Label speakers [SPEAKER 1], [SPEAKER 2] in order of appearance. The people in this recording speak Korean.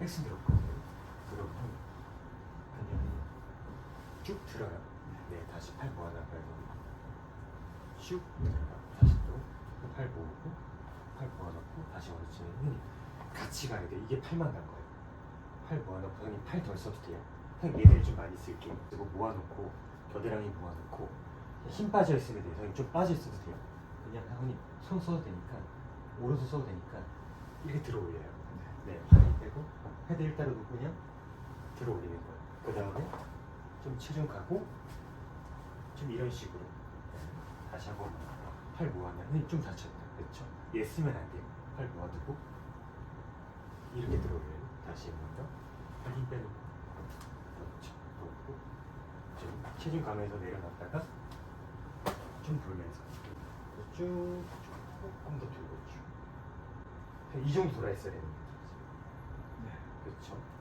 [SPEAKER 1] 핵심이었거든요. 그리고 한, 한쭉 들어요. 네, 다시 팔 모아다가 슉 다시 또 팔 모으고 팔 모아놓고 다시 원치는 같이 가야 돼. 이게 팔만 갈 거예요. 팔 모아놓고 형님 팔덜 써도 돼요. 형 얘들 좀 많이 쓸게. 그리고 모아놓고 겨드랑이 모아놓고 힘 빠져 있으면 돼요. 형님 좀 빠져 있어도 돼요. 그냥 형님 손 써도 되니까 오른손 써도 되니까 이렇게 들어 올려요. 헤드 일자로 놓고 그냥 들어 올리는 거예요 그 다음에 좀 체중 가고 좀 이런 식으로. 네, 다시 한번 팔 모아면 좀 다쳤다. 그렇죠? 얘 쓰면 안 돼요. 팔 모아두고 이렇게 들어 올려요. 다시 한번 더. 팔힘 빼놓고. 그렇죠. 놓고 좀 체중 가면서 내려놨다가 좀 돌면서. 쭉 조금 더 들고 쭉. 이 정도 돌아 있어야.
[SPEAKER 2] 네.
[SPEAKER 1] 그렇죠.